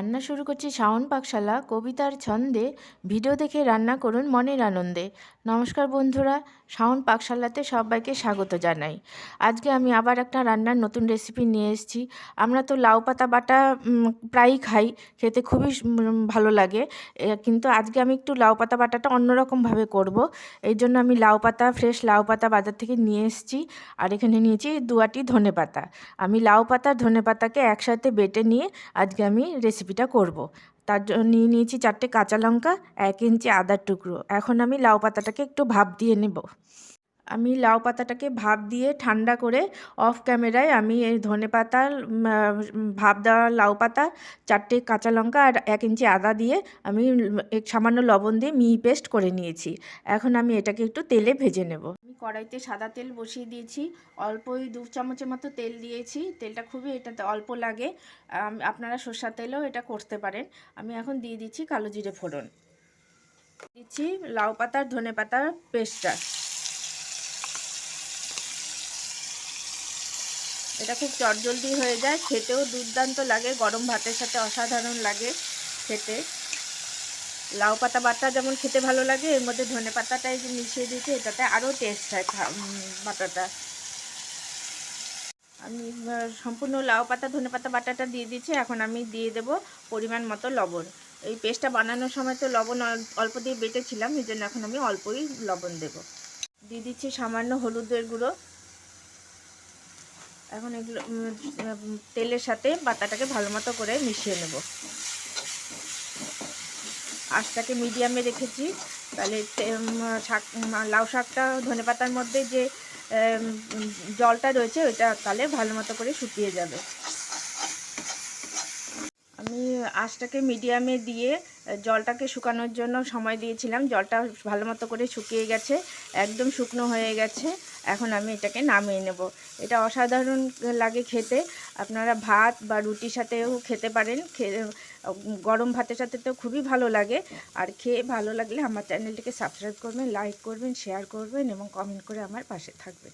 রান্না শুরু করছি শাওন পাকশালা, কবিতার ছন্দে। ভিডিও দেখে রান্না করুন মনের আনন্দে। নমস্কার বন্ধুরা শাওন পাকশালাতে সবাইকে স্বাগত জানাই। আজকে আমি আবার একটা রান্নার নতুন রেসিপি নিয়ে এসেছি। আমরা তো লাউ পাতা বাটা প্রায়ই খাই, খেতে খুবই ভালো লাগে। কিন্তু আজকে আমি একটু লাউ পাতা বাটাটা অন্যরকমভাবে করব। এই জন্য আমি লাউ পাতা ফ্রেশ লাউ পাতা বাজার থেকে নিয়ে এসেছি। আর এখানে নিয়েছি দুয়াটি ধনে পাতা। আমি লাউ পাতা, ধনে পাতাকে একসাথে বেটে নিয়ে আজকে আমি রেসিপিটা করব। তার জন্য নিয়ে নিয়েছি চারটে কাঁচা লঙ্কা, এক ইঞ্চি আদার টুকরো। এখন আমি লাউ পাতাটাকে একটু ভাপ দিয়ে নেব। আমি লাউ পাতাটাকে ভাপ দিয়ে ঠান্ডা করে অফ ক্যামেরায় আমি এই ধনে আহ, ভাপ দেওয়া লাউ পাতা চারটে কাঁচা লঙ্কা আর এক ইঞ্চি আদা দিয়ে আমি এক সামান্য লবণ দিয়ে মিহি পেস্ট করে নিয়েছি। এখন আমি এটাকে একটু তেলে ভেজে নেব। আমি কড়াইতে সাদা তেল বসিয়ে দিয়েছি। অল্প ওই দু চামচের মতো তেল দিয়েছি। তেলটা খুবই এটাতে অল্প লাগে। আপনারা সর্ষার তেলেও এটা করতে পারেন। আমি এখন দিয়ে দিচ্ছি কালো জিরে ফোড়ন। দিচ্ছি লাউ পাতার ধনে পাতার পেস্টটা। এটা খুব চটজলদি হয়ে যায়, খেতেও দুর্দান্ত লাগে, গরম ভাতের সাথে অসাধারণ লাগে খেতে। লাউ পাতা বাটা যেমন খেতে ভালো লাগে, এর মধ্যে ধনে পাতাটাই যে মিশিয়ে দিয়েছি, এটাতে আরও টেস্ট হয় বাটাটা। আমি সম্পূর্ণ লাউ পাতা, ধনে পাতা বাটাটা দিয়ে দিচ্ছি এখন আমি দিয়ে দেব পরিমাণ মতো লবণ। এই পেস্টটা বানানোর সময় তো লবণ অল- অল্প দিয়ে বেটেছিলাম, এই জন্য এখন আমি অল্পই লবণ দেব। দিয়ে দিচ্ছি সামান্য হলুদের গুঁড়ো। এখন এগুলো তেলের সাথে বাটাটাকে ভালো মতো করে মিশিয়ে নেব। আঁচটাকে মিডিয়ামে রেখেছি। তাহলে শাক লাউ শাকটা ধনে পাতার মধ্যে যে জলটা রয়েছে, ওইটা তাহলে ভালো মতো করে শুকিয়ে যাবে। আমি আঁচটাকে মিডিয়ামে দিয়ে, জলটাকে শুকানোর জন্য সময় দিয়েছিলাম। জলটা ভালো মতো করে শুকিয়ে গেছে, একদম শুকনো হয়ে গেছে। এখন আমি এটাকে নামিয়ে নেব। এটা অসাধারণ লাগে খেতে। আপনারা ভাত বা রুটির সাথেও খেতে পারেন। গরম ভাতের সাথে তো খুবই ভালো লাগে। আর খেয়ে ভালো লাগলে আমার চ্যানেলটিকে সাবস্ক্রাইব করবেন, লাইক করবেন, শেয়ার করবেন এবং কমেন্ট করে আমার পাশে থাকবেন।